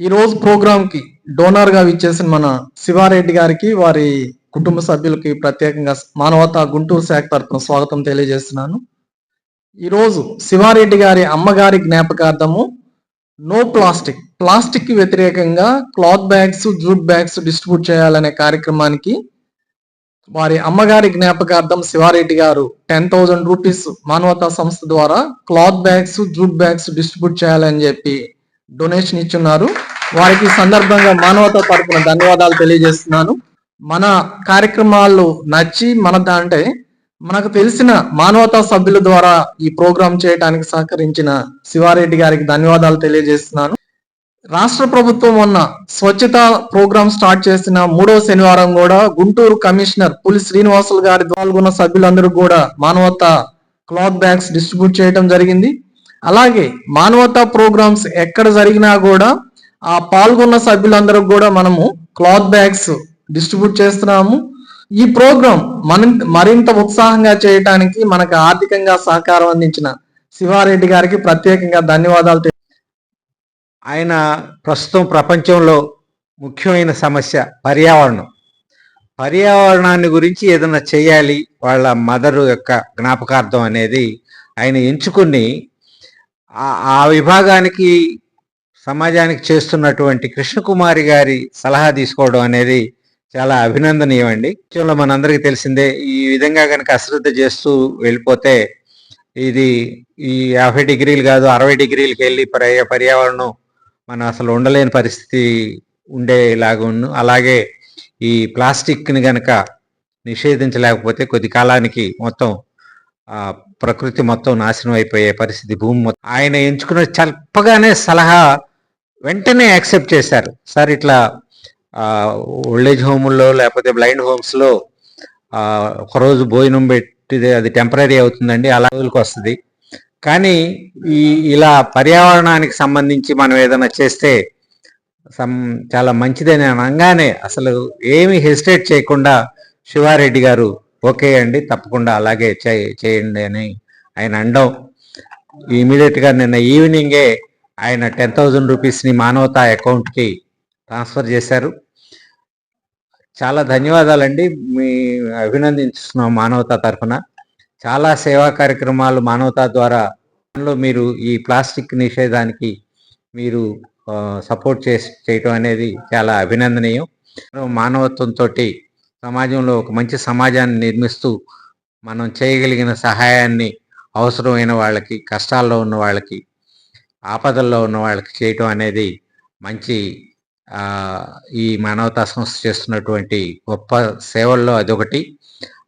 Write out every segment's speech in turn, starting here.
ఈరోజు ప్రోగ్రాంకి ప్రోగ్రామ్కి డోనర్గా విచ్చేసిన మన శివారెడ్డి గారికి వారి కుటుంబ సభ్యులకి ప్రత్యేకంగా మానవతా గుంటూరు శాఖ తరఫున స్వాగతం తెలియజేస్తున్నాను. ఈరోజు శివారెడ్డి గారి అమ్మగారి జ్ఞాపకార్థము నో ప్లాస్టిక్ ప్లాస్టిక్కి వ్యతిరేకంగా cloth bags jute bags distribute చేయాలనే కార్యక్రమానికి వారి అమ్మగారి జ్ఞాపకార్థం శివారెడ్డి గారు టెన్ థౌజండ్ రూపీస్ మానవతా సంస్థ ద్వారా cloth bags jute bags distribute చేయాలని చెప్పి డొనేషన్ ఇచ్చున్నారు. వారికి సందర్భంగా మానవతా తరపున ధన్యవాదాలు తెలియజేస్తున్నాను. మన కార్యక్రమాలు నచ్చి మన అంటే మనకు తెలిసిన మానవతా సభ్యుల ద్వారా ఈ ప్రోగ్రాం చేయడానికి సహకరించిన శివారెడ్డి గారికి ధన్యవాదాలు తెలియజేస్తున్నాను. రాష్ట్ర ప్రభుత్వం మొన్న స్వచ్ఛత ప్రోగ్రాం స్టార్ట్ చేసిన మూడవ శనివారం కూడా గుంటూరు కమిషనర్ పులి శ్రీనివాసులు గారి పాల్గొన్న సభ్యులందరూ కూడా మానవతా క్లాత్ బ్యాగ్స్ డిస్ట్రిబ్యూట్ చేయడం జరిగింది. అలాగే మానవతా ప్రోగ్రామ్స్ ఎక్కడ జరిగినా కూడా ఆ పాల్గొన్న సభ్యులందరూ కూడా మనము క్లాత్ బ్యాగ్స్ డిస్ట్రిబ్యూట్ చేస్తున్నాము. ఈ ప్రోగ్రాం మన మరింత ఉత్సాహంగా చేయటానికి మనకు ఆర్థికంగా సహకారం అందించిన శివారెడ్డి గారికి ప్రత్యేకంగా ధన్యవాదాలు ఆయన ప్రస్తుతం ప్రపంచంలో ముఖ్యమైన సమస్య పర్యావరణం. పర్యావరణాన్ని గురించి ఏదైనా చేయాలి వాళ్ళ మదరు యొక్క జ్ఞాపకార్థం అనేది ఆయన ఎంచుకుని ఆ- విభాగానికి సమాజానికి చేస్తున్నటువంటి కృష్ణకుమారి గారి సలహా తీసుకోవడం అనేది చాలా అభినందనీయమండి. విషయంలో మనందరికీ తెలిసిందే ఈ విధంగా కనుక అశ్రద్ధ చేస్తూ వెళ్ళిపోతే ఇది ఈ యాభై డిగ్రీలు కాదు అరవై డిగ్రీలకి వెళ్ళి పర్యా పర్యావరణం మనం అసలు ఉండలేని పరిస్థితి ఉండేలాగా అలాగే ఈ ప్లాస్టిక్ని కనుక నిషేధించలేకపోతే కొద్ది కాలానికి మొత్తం ప్రకృతి మొత్తం నాశనం అయిపోయే పరిస్థితి భూమి మొత్తం. ఆయన ఎంచుకున్న చల్పగానే సలహా వెంటనే యాక్సెప్ట్ చేశారు. సార్ ఇట్లా ఓల్డేజ్ హోముల్లో లేకపోతే బ్లైండ్ హోమ్స్లో ఒకరోజు భోజనం పెట్టిదే అది టెంపరీ అవుతుందండి అలా రోజులకు వస్తుంది. కానీ ఈ ఇలా పర్యావరణానికి సంబంధించి మనం ఏదైనా చేస్తే సం చాలా మంచిదని అనగానే అసలు ఏమి హెసిటేట్ చేయకుండా శివారెడ్డి గారు ఓకే అండి తప్పకుండా అలాగే చేయండి అని ఆయన అండం ఇమీడియట్గా నిన్న ఈవినింగే ఆయన టెన్ థౌజండ్ రూపీస్ని మానవతా అకౌంట్కి ట్రాన్స్ఫర్ చేశారు. చాలా ధన్యవాదాలండి. మీ అభినందిస్తున్నాం మానవతా తరఫున. చాలా సేవా కార్యక్రమాలు మానవతా ద్వారా దానిలో మీరు ఈ ప్లాస్టిక్ నిషేధానికి మీరు సపోర్ట్ చేసి చేయటం అనేది చాలా అభినందనీయం. మానవత్వంతో సమాజంలో ఒక మంచి సమాజాన్ని నిర్మిస్తూ మనం చేయగలిగిన సహాయాన్ని అవసరమైన వాళ్ళకి కష్టాల్లో ఉన్న వాళ్ళకి ఆపదల్లో ఉన్న వాళ్ళకి చేయటం అనేది మంచి ఈ మానవతా సంస్థ చేస్తున్నటువంటి గొప్ప సేవల్లో అదొకటి.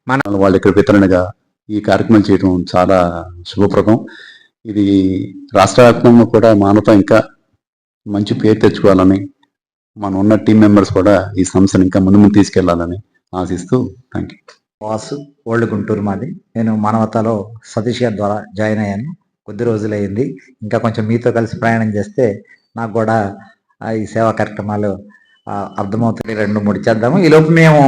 మన ఇక్కడ వితరణగా ఈ కార్యక్రమం చేయడం చాలా శుభప్రదం. ఇది రాష్ట్ర వ్యాప్తంగా కూడా మానవత ఇంకా మంచి పేరు తెచ్చుకోవాలని మన ఉన్న టీం మెంబర్స్ కూడా ఈ సంస్థను ఇంకా ముందు ముందు తీసుకెళ్ళాలని ఆశిస్తూ thank you Vasu old Guntur మాది. నేను మానవతలో సతీష్ గారి ద్వారా జాయిన్ అయ్యాను. కొద్ది రోజులైంది ఇంకా కొంచెం మీతో కలిసి ప్రయాణం చేస్తే నాకు కూడా ఆ, ఈ సేవా కార్యక్రమాలు అర్థమవుతాయి. రెండు మూడు చేద్దాము. ఈ లోపు మేము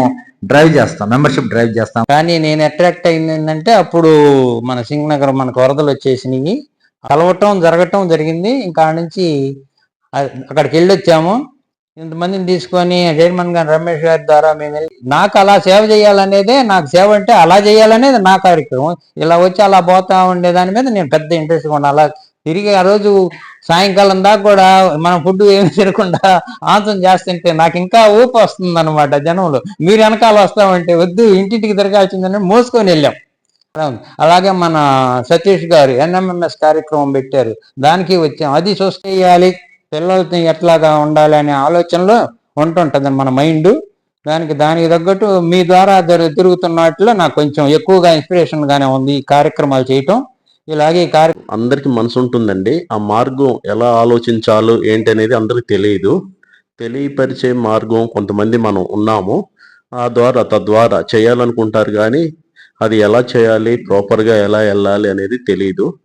డ్రైవ్ చేస్తాం. మెంబర్షిప్ డ్రైవ్ చేస్తాం. కానీ నేను అట్రాక్ట్ అయింది ఏంటంటే అప్పుడు మన సింగ్ నగర్ మనకు వరదలు వచ్చేసినాయి. కలవటం జరగటం జరిగింది. ఇంకా నుంచి అక్కడికి వెళ్ళి వచ్చాము ఇంతమందిని తీసుకొని చైర్మన్ గారు రమేష్ గారి ద్వారా మేము వెళ్ళి నాకు అలా సేవ చేయాలనేదే నాకు సేవ అంటే అలా చేయాలనేది నా కార్యక్రమం. ఇలా వచ్చి అలా పోతా ఉండే దాని మీద నేను పెద్ద ఇంట్రెస్ట్ ఉన్నాను అలా తిరిగి ఆ రోజు సాయంకాలం దాకా కూడా మనం ఫుడ్ ఏమి తినకుండా ఆంతం చేస్తుంటే నాకు ఇంకా ఊపు వస్తుంది అనమాట జనంలో. మీరు వెనకాల వస్తామంటే వద్దు ఇంటింటికి తిరగాల్సిందని మోసుకొని వెళ్ళాం. అలాగే మన సతీష్ గారు ఎన్ఎంఎంఎస్ కార్యక్రమం పెట్టారు. దానికి వచ్చాం. అది చూస్తే చేయాలి పిల్లలతో ఎట్లాగా ఉండాలి అనే ఆలోచనలో ఉంటుంటుంది మన మైండ్ దానికి దానికి తగ్గట్టు మీ ద్వారా జరు- తిరుగుతున్న వాటిలో నాకు కొంచెం ఎక్కువగా ఇన్స్పిరేషన్ గానే ఉంది ఈ కార్యక్రమాలు చేయటం. ఇలాగే ఈ కార్య అందరికి మనసు ఉంటుందండి. ఆ మార్గం ఎలా ఆలోచించాలో ఏంటి అనేది అందరికి తెలియదు. తెలియపరిచే మార్గం కొంతమంది మనం ఉన్నాము. ఆ ద్వారా తద్వారా చేయాలనుకుంటారు కానీ అది ఎలా చేయాలి ప్రాపర్గా ఎలా వెళ్ళాలి అనేది తెలియదు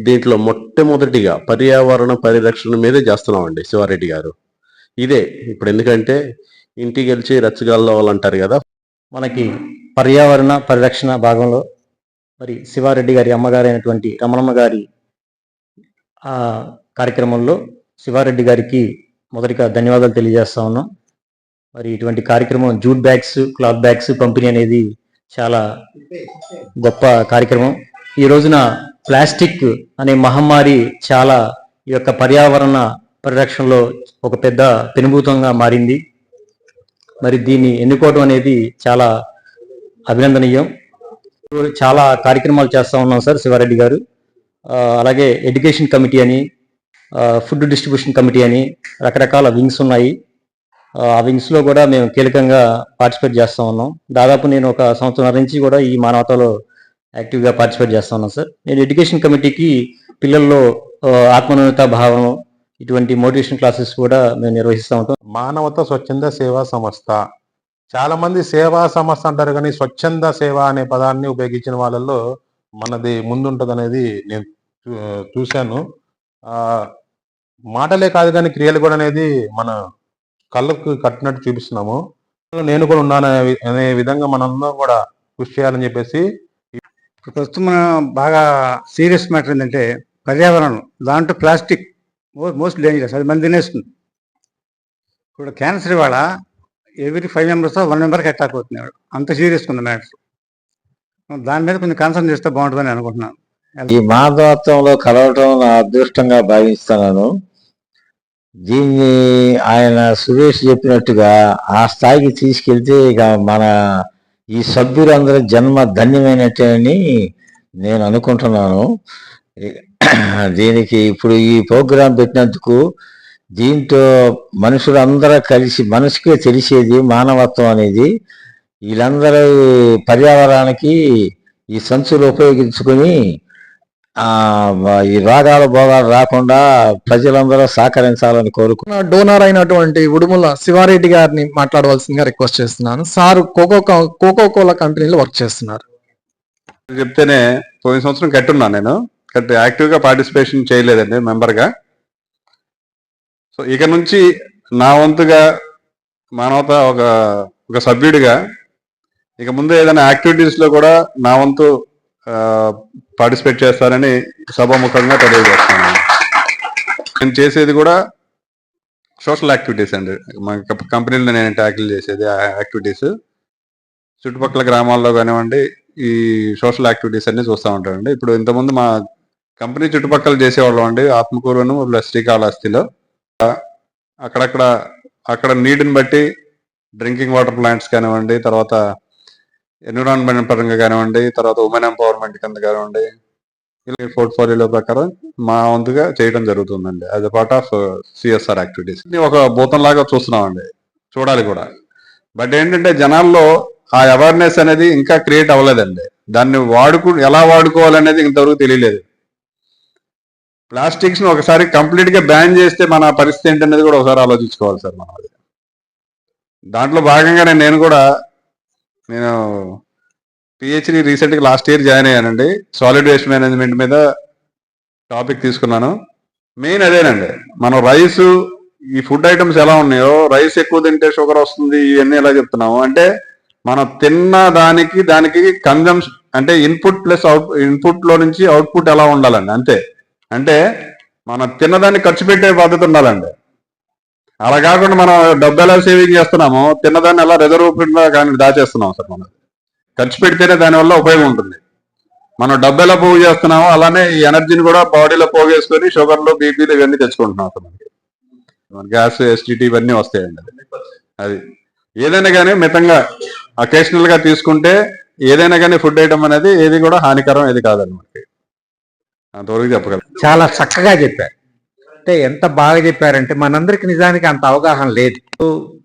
దీంట్లో మొట్టమొదటిగా పర్యావరణ పరిరక్షణ మీదే చేస్తున్నామండి శివారెడ్డి గారు. ఇదే ఇప్పుడు ఎందుకంటే ఇంటికి గెలిచి రెచ్చగల్లో వాళ్ళు అంటారు కదా. మనకి పర్యావరణ పరిరక్షణ భాగంలో మరి శివారెడ్డి గారి అమ్మగారైనటువంటి రమణమ్మ గారి ఆ కార్యక్రమంలో శివారెడ్డి గారికి మొదటిగా ధన్యవాదాలు తెలియజేస్తా ఉన్నాం. మరి ఇటువంటి కార్యక్రమం జూట్ బ్యాగ్స్ క్లాత్ బ్యాగ్స్ పంపిణీ అనేది చాలా గొప్ప కార్యక్రమం. ఈ రోజున ప్లాస్టిక్ అనే మహమ్మారి చాలా ఈ యొక్క పర్యావరణ పరిరక్షణలో ఒక పెద్ద పెనుభూతంగా మారింది. మరి దీన్ని ఎన్నుకోవడం అనేది చాలా అభినందనీయం. చాలా కార్యక్రమాలు చేస్తూ ఉన్నాం సార్ శివారెడ్డి గారు. అలాగే ఎడ్యుకేషన్ కమిటీ అని ఫుడ్ డిస్ట్రిబ్యూషన్ కమిటీ అని రకరకాల వింగ్స్ ఉన్నాయి. ఆ, వింగ్స్లో కూడా మేము కీలకంగా పార్టిసిపేట్ చేస్తూ ఉన్నాం. దాదాపు నేను ఒక సంవత్సరం నుంచి కూడా ఈ మానవతలో యాక్టివ్గా పార్టిసిపేట్ చేస్తా ఉన్నాను సార్. నేను ఎడ్యుకేషన్ కమిటీకి పిల్లల్లో ఆ, ఆత్మనిర్భరత భావం ఇటువంటి మోటివేషన్ క్లాసెస్ కూడా మేము నిర్వహిస్తూ ఉంటాం. మానవత స్వచ్ఛంద సేవా సంస్థ. చాలా మంది సేవా సంస్థ అంటారు కానీ స్వచ్ఛంద సేవ అనే పదాన్ని ఉపయోగించిన వాళ్ళల్లో మనది ముందుంటది అనేది నేను చూ- చూశాను. ఆ మాటలే కాదు కానీ క్రియలు కూడా అనేది మన కళ్ళకు కట్టినట్టు చూపిస్తున్నాము. నేను కూడా ఉన్నాను అనే విధంగా మనందరం కూడా కృషి చేయాలని చెప్పేసి ప్రస్తుతం మనం బాగా సీరియస్ మ్యాటర్ ఏంటంటే పర్యావరణం దాంట్లో ప్లాస్టిక్ మోస్ట్ డేంజరస్ అది మంది తినేస్తుంది ఇప్పుడు క్యాన్సర్ ఇవాళ ఎవ్రీ ఫైవ్ మెంబర్స్ వన్ మెంబర్కి అటాక్ అవుతున్నాడు అంత సీరియస్గా ఉంది మ్యాటర్. దాని మీద కొంచెం కన్సర్న్ చేస్తే బాగుంటుందని అనుకుంటున్నాను. ఈ మాధవత్వంలో కలవటం నా అదృష్టంగా భావిస్తున్నాను. దీన్ని ఆయన సురేష్ చెప్పినట్టుగా ఆ స్థాయికి తీసుకెళ్తే ఇక మన ఈ సభ్యులందరి జన్మ ధన్యమైనట్టని నేను అనుకుంటున్నాను. దీనికి ఇప్పుడు ఈ ప్రోగ్రాం పెట్టినందుకు దీంట్లో మనుషులందరూ కలిసి మనసుకే తెలిసేది మానవత్వం అనేది. వీళ్ళందరూ పర్యావరణానికి ఈ సంచులు ఉపయోగించుకొని ఆ ఈ రోగాలు భోగాలు రాకుండా ప్రజలందరూ సహకరించాలని కోరుకు నా డోనర్ అయినటువంటి ఉడుముల శివారెడ్డి గారిని మాట్లాడవలసిందిగా రిక్వెస్ట్ చేస్తున్నాను. సార్ కోకో కోకో కోలా కంపెనీలో వర్క్ చేస్తున్నారు. చెప్తేనే పోయిన సంవత్సరం కట్టున్నాను నేను. కట్టి యాక్టివ్గా పార్టిసిపేషన్ చేయలేదండి మెంబర్గా. సో ఇక నుంచి నా వంతుగా మానవత ఒక ఒక సభ్యుడిగా ఇక ముందు ఏదైనా యాక్టివిటీస్లో కూడా నా వంతు పార్టిసిపేట్ చేస్తారని సభాముఖంగా తెలియజేస్తున్నాను. నేను చేసేది కూడా సోషల్ యాక్టివిటీస్ అండి. మా కంపెనీలో నేను ట్యాకిల్ చేసేది యాక్టివిటీస్. చుట్టుపక్కల గ్రామాల్లో కానివ్వండి ఈ సోషల్ యాక్టివిటీస్ అన్ని చూస్తూ ఉంటానండి. ఇప్పుడు ఇంతకుముందు మా కంపెనీ చుట్టుపక్కల చేసేవాళ్ళం అండి. ఆత్మకూరును ప్లస్ శ్రీకాళహస్తిలో. అక్కడక్కడ అక్కడ నీటిని బట్టి డ్రింకింగ్ వాటర్ ప్లాంట్స్ కానివ్వండి తర్వాత ఎన్విరాన్మెంట్ పరంగా కానివ్వండి తర్వాత ఉమెన్ ఎంపవర్మెంట్ కింద కానివ్వండి ఇలా పోర్ట్ఫోలియోలో ప్రకారం మా వంతుగా చేయడం జరుగుతుందండి. As a part of CSR activities. ఒక భూతం లాగా చూస్తున్నామండి. చూడాలి కూడా. బట్ ఏంటంటే జనాల్లో ఆ అవేర్నెస్ అనేది ఇంకా క్రియేట్ అవ్వలేదండి. దాన్ని వాడుకు ఎలా వాడుకోవాలనేది ఇంతవరకు తెలియలేదు. ప్లాస్టిక్స్ ఒకసారి కంప్లీట్గా బ్యాన్ చేస్తే మన పరిస్థితి ఏంటనేది కూడా ఒకసారి ఆలోచించుకోవాలి సార్ మనం. అది దాంట్లో భాగంగానే నేను కూడా నేను పిహెచ్డి రీసెంట్గా లాస్ట్ ఇయర్ జాయిన్ అయ్యానండి. సాలిడ్ వేస్ట్ మేనేజ్మెంట్ మీద టాపిక్ తీసుకున్నాను. మెయిన్ అదేనండి. మనం రైస్ ఈ ఫుడ్ ఐటమ్స్ ఎలా ఉన్నాయో రైస్ ఎక్కువ తింటే షుగర్ వస్తుంది ఇవన్నీ ఎలా చెప్తున్నాము? అంటే మనం తిన్న దానికి దానికి కన్జంప్షన్ అంటే ఇన్పుట్ ప్లస్ అవుట్ ఇన్పుట్లో నుంచి అవుట్పుట్ ఎలా ఉండాలండి? అంతే. అంటే మనం తిన్నదాన్ని ఖర్చు పెట్టే పద్ధతి ఉండాలండి. అలా కాకుండా మనం డబ్బు ఎలా సేవింగ్ చేస్తున్నామో తిన్నదాన్ని ఎలా రిజర్వ్ కానీ దాచేస్తున్నాం సార్ మనం. ఖర్చు పెడితేనే దానివల్ల ఉపయోగం ఉంటుంది. మనం డబ్బు ఎలా పోగు చేస్తున్నామో అలానే ఈ ఎనర్జీని కూడా బాడీలో పోగేసుకొని షుగర్లు బీపీలు ఇవన్నీ తెచ్చుకుంటున్నాం సార్ మనకి. గ్యాస్ ఎస్టీటీ ఇవన్నీ వస్తాయండి. అది ఏదైనా కానీ మితంగా అకేషనల్గా తీసుకుంటే ఏదైనా కానీ ఫుడ్ ఐటమ్ అనేది ఏది కూడా హానికరం ఏది కాదండి మనకి. అంతవరకు చాలా చక్కగా చెప్పారు. అంటే ఎంత బాగా చెప్పారంటే మనందరికి నిజానికి అంత అవగాహన లేదు.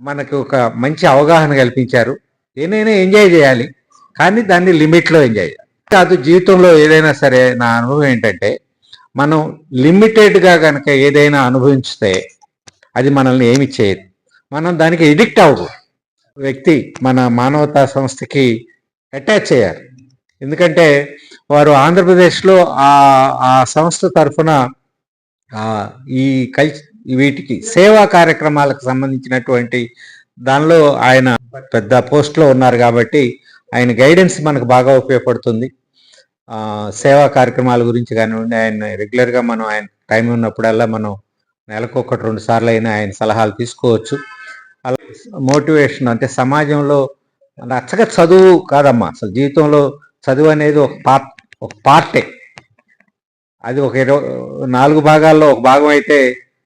మనకు ఒక మంచి అవగాహన కల్పించారు. ఏదైనా ఎంజాయ్ చేయాలి. కానీ దాన్ని లిమిట్లో ఎంజాయ్ చేయాలి. కాదు జీవితంలో ఏదైనా సరే నా అనుభవం ఏంటంటే మనం లిమిటెడ్గా కనుక ఏదైనా అనుభవించితే అది మనల్ని ఏమి చేయదు. మనం దానికి ఎడిక్ట్ అవ్వకూడదు. వ్యక్తి మన మానవతా సంస్థకి అటాచ్ చేయాలి. ఎందుకంటే వారు ఆంధ్రప్రదేశ్లో ఆ ఆ సంస్థ తరఫున ఈ కల్ వీటికి సేవా కార్యక్రమాలకు సంబంధించినటువంటి దానిలో ఆయన పెద్ద పోస్ట్లో ఉన్నారు కాబట్టి ఆయన గైడెన్స్ మనకు బాగా ఉపయోగపడుతుంది. సేవా కార్యక్రమాల గురించి కానివ్వండి ఆయన రెగ్యులర్గా మనం ఆయన టైం ఉన్నప్పుడల్లా మనం నెలకు ఒకటి రెండు సార్లు అయినా ఆయన సలహాలు తీసుకోవచ్చు. అలా మోటివేషన్ అంటే సమాజంలో నచ్చక చదువు కాదమ్మా. అసలు జీవితంలో చదువు అనేది ఒక పార్ట్ ఒక పార్టే. అది ఒక నాలుగు భాగాల్లో ఒక భాగం అయితే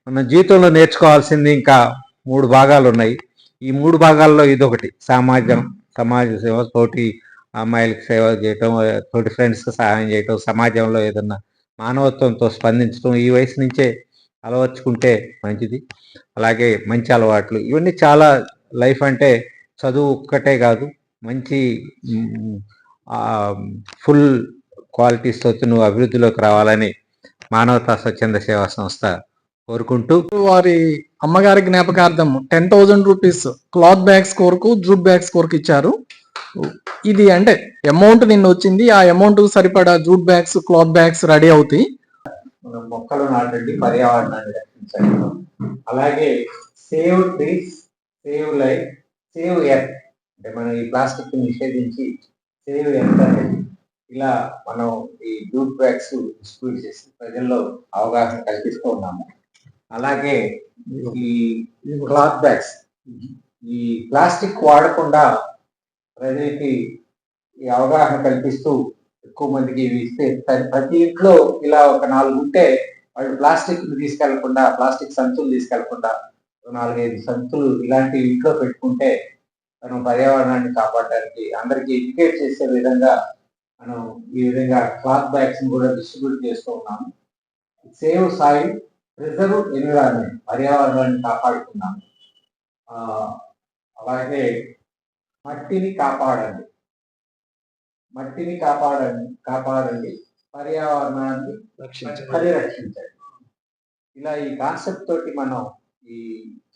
మన జీవితంలో నేర్చుకోవాల్సింది ఇంకా మూడు భాగాలు ఉన్నాయి. ఈ మూడు భాగాల్లో ఇదొకటి. సమాజం సమాజ సేవ తోటి అమ్మాయిలకు సేవ చేయటం తోటి ఫ్రెండ్స్కి సహాయం చేయటం సమాజంలో ఏదన్నా మానవత్వంతో స్పందించడం ఈ వయసు నుంచే అలవర్చుకుంటే మంచిది. అలాగే మంచి అలవాట్లు. ఇవన్నీ చాలా లైఫ్ అంటే చదువు ఒక్కటే కాదు. మంచి ఫుల్ క్వాలిటీస్తో నువ్వు అభివృద్ధిలోకి రావాలని మానవతా స్వచ్ఛంద సేవా సంస్థ కోరుకుంటూ. వారి అమ్మగారి జ్ఞాపకార్థం ten thousand rupees cloth bags కోరుకు jute bags కోరుకు ఇచ్చారు. ఇది అంటే అమౌంట్ నిన్న వచ్చింది. ఆ అమౌంట్ సరిపడా jute bags cloth bags ready అవుతాయి. మొక్కలు నాటండి పర్యావరణాన్ని రక్షించండి. అలాగే save trees save life save earth అంటే మనం ఈ ప్లాస్టిక్ నిషేధించి సేవ్ ఎర్త్ ఇలా మనం ఈ జూట్ బ్యాగ్స్ డిస్ట్రిబ్యూట్ చేసి ప్రజల్లో అవగాహన కల్పిస్తూ ఉన్నాము. అలాగే ఈ క్లాత్ బ్యాగ్స్ ఈ ప్లాస్టిక్ వాడకుండా ప్రజలకి ఈ అవగాహన కల్పిస్తూ ఎక్కువ మందికి ఇవి ఇస్తే ప్రతి ఇంట్లో ఇలా ఒక నాలుగు ఉంటే వాళ్ళు ప్లాస్టిక్ తీసుకెళ్ళకుండా ప్లాస్టిక్ సంచులు తీసుకెళ్ళకుండా నాలుగైదు సంచులు ఇలాంటివి ఇంట్లో పెట్టుకుంటే మనం పర్యావరణాన్ని కాపాడడానికి అందరికీ ఎడ్యుకేట్ చేసే విధంగా మనం ఈ విధంగా క్లాత్ బ్యాగ్స్ కూడా డిస్ట్రిబ్యూట్ చేస్తూ ఉన్నాము. సేవ్ సాయిల్ ప్రిజర్వ్ ఎన్విరాన్మెంట్ పర్యావరణాన్ని కాపాడుతున్నాము. ఆ, అలాగే మట్టిని కాపాడండి. మట్టిని కాపాడండి కాపాడండి పర్యావరణాన్ని పరిరక్షించండి ఇలా ఈ కాన్సెప్ట్ తోటి మనం ఈ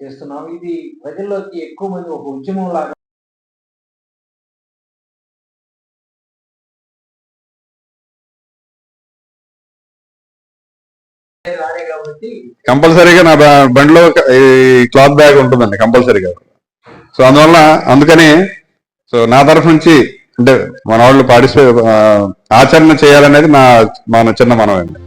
చేస్తున్నాం ఇది ప్రజల్లోకి ఎక్కువ మంది ఒక ఉద్యమం లాగా కంపల్సరీగా నా బండిలో ఈ క్లాత్ బ్యాగ్ ఉంటుందండి కంపల్సరీగా. సో అందువల్ల అందుకని సో నా తరఫు నుంచి అంటే మన వాళ్ళు పార్టిసిపేట్ ఆచరణ చేయాలనేది నా మన చిన్న మనవండి